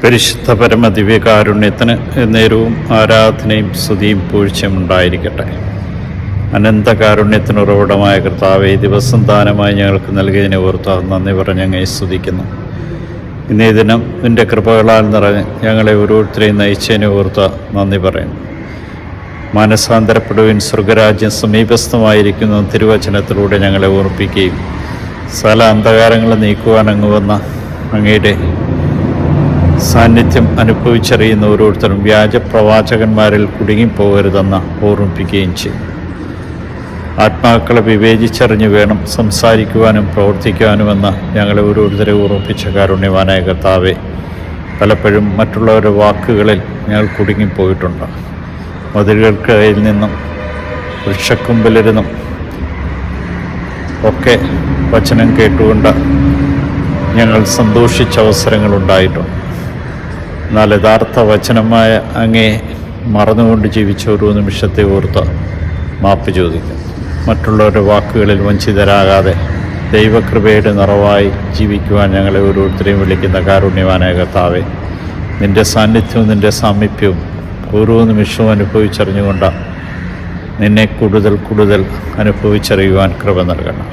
പരിശുദ്ധ പരമ ദിവ്യകാരുണ്യത്തിന് നേരവും ആരാധനയും സ്തുതിയും പൂഴ്ചയും ഉണ്ടായിരിക്കട്ടെ. അനന്തകാരുണ്യത്തിന് ഉറവിടമായ കർത്താവെ ദിവസം ദാനമായി ഞങ്ങൾക്ക് നൽകിയതിനെ ഓർത്ത് നന്ദി പറഞ്ഞ് അങ്ങേ സ്തുതിക്കുന്നു. ഇന്നേ ദിനം നിന്റെ കൃപകളാൽ നിറഞ്ഞ് ഞങ്ങളെ ഓരോരുത്തരെയും നയിച്ചതിനെ ഓർത്ത് നന്ദി പറയുന്നു. മാനസാന്തരപ്പെടുവിൻ സ്വർഗരാജ്യം സമീപസ്ഥമായിരിക്കുന്ന തിരുവചനത്തിലൂടെ ഞങ്ങളെ ഓർപ്പിക്കുകയും സകല അന്ധകാരങ്ങൾ നീക്കുവാൻ അങ്ങ് വന്ന അങ്ങയുടെ സാന്നിധ്യം അനുഭവിച്ചറിയുന്ന ഓരോരുത്തരും വ്യാജ പ്രവാചകന്മാരിൽ കുടുങ്ങിപ്പോകരുതെന്ന് ഓർമ്മിപ്പിക്കുകയും ചെയ്യും ആത്മാക്കളെ വിവേചിച്ചറിഞ്ഞ് വേണം സംസാരിക്കുവാനും പ്രവർത്തിക്കുവാനുമെന്ന് ഞങ്ങളെ ഓരോരുത്തരെ ഓർമ്മിപ്പിച്ച കാരുണ്യവാനായ കർത്താവെ പലപ്പോഴും മറ്റുള്ളവരുടെ വാക്കുകളിൽ ഞങ്ങൾ കുടുങ്ങിപ്പോയിട്ടുണ്ട്. മതിലുകൾക്കിടയിൽ നിന്നും വൃക്ഷക്കുമ്പിലിരുന്നും ഒക്കെ വചനം കേട്ടുകൊണ്ട് ഞങ്ങൾ സന്തോഷിച്ച അവസരങ്ങളുണ്ടായിട്ടുണ്ട് എന്നാൽ യഥാർത്ഥ വചനമായ അങ്ങേ മറന്നുകൊണ്ട് ജീവിച്ച ഓരോ നിമിഷത്തെ ഓർത്ത് മാപ്പ് ചോദിക്കും. മറ്റുള്ളവരുടെ വാക്കുകളിൽ വഞ്ചിതരാകാതെ ദൈവകൃപയുടെ നിറവായി ജീവിക്കുവാൻ ഞങ്ങളെ ഓരോരുത്തരെയും വിളിക്കുന്ന കാരുണ്യവാനായ കർത്താവെ നിന്റെ സാന്നിധ്യവും നിന്റെ സാമീപ്യവും ഓരോ നിമിഷവും അനുഭവിച്ചറിഞ്ഞുകൊണ്ട് നിന്നെ കൂടുതൽ കൂടുതൽ അനുഭവിച്ചറിയുവാൻ കൃപ നൽകണം.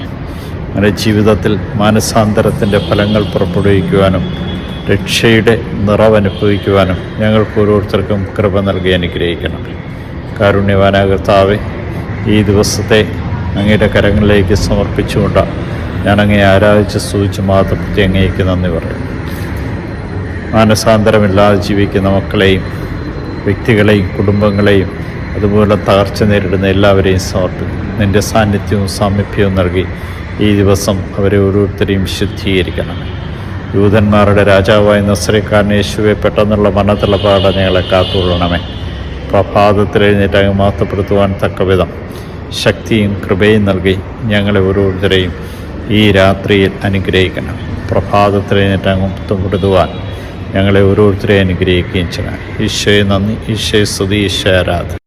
അങ്ങനെ ജീവിതത്തിൽ മാനസാന്തരത്തിന്റെ ഫലങ്ങൾ പുറപ്പെടുവിക്കുവാനും രക്ഷയുടെ നിറവനുഭവിക്കുവാനും ഞങ്ങൾക്ക് ഓരോരുത്തർക്കും കൃപ നൽകി അനുഗ്രഹിക്കണം. കാരുണ്യവാനാകർത്താവെ ഈ ദിവസത്തെ അങ്ങയുടെ കരങ്ങളിലേക്ക് സമർപ്പിച്ചുകൊണ്ട് ഞാൻ ആരാധിച്ച് സൂചിച്ച് മാതൃപ്പറ്റി അങ്ങേക്ക് നന്ദി പറയും മാനസാന്തരമില്ലാതെ ജീവിക്കുന്ന മക്കളെയും വ്യക്തികളെയും കുടുംബങ്ങളെയും അതുപോലെ തകർച്ച നേരിടുന്ന എല്ലാവരെയും സമർപ്പിക്കും നിന്റെ സാന്നിധ്യവും സാമീപ്യവും നൽകി ഈ ദിവസം അവരെ ഓരോരുത്തരെയും ശുദ്ധീകരിക്കണം യൂതന്മാരുടെ രാജാവായ നസ്രക്കാരൻ യേശുവെ പെട്ടെന്നുള്ള മരണത്തിളപ്പാടെ ഞങ്ങളെ കാത്തുകൊള്ളണമേ. പ്രഭാതത്തിൽ എഴുന്നേറ്റ് അങ്ങ് മാത്തപ്പെടുത്തുവാൻ തക്കവിധം. ശക്തിയും കൃപയും നൽകി ഞങ്ങളെ ഓരോരുത്തരെയും ഈ രാത്രിയിൽ അനുഗ്രഹിക്കണം. പ്രഭാതത്തിൽ എഴുന്നേറ്റ് അങ്ങ് മുത്തപ്പെടുത്തുവാൻ ഞങ്ങളെ ഓരോരുത്തരെയും അനുഗ്രഹിക്കുകയും ചെയ്യണം. ഈശോയെ നന്ദി. ഈശോയെ സ്തുതി. ഈശോ ആരാധന.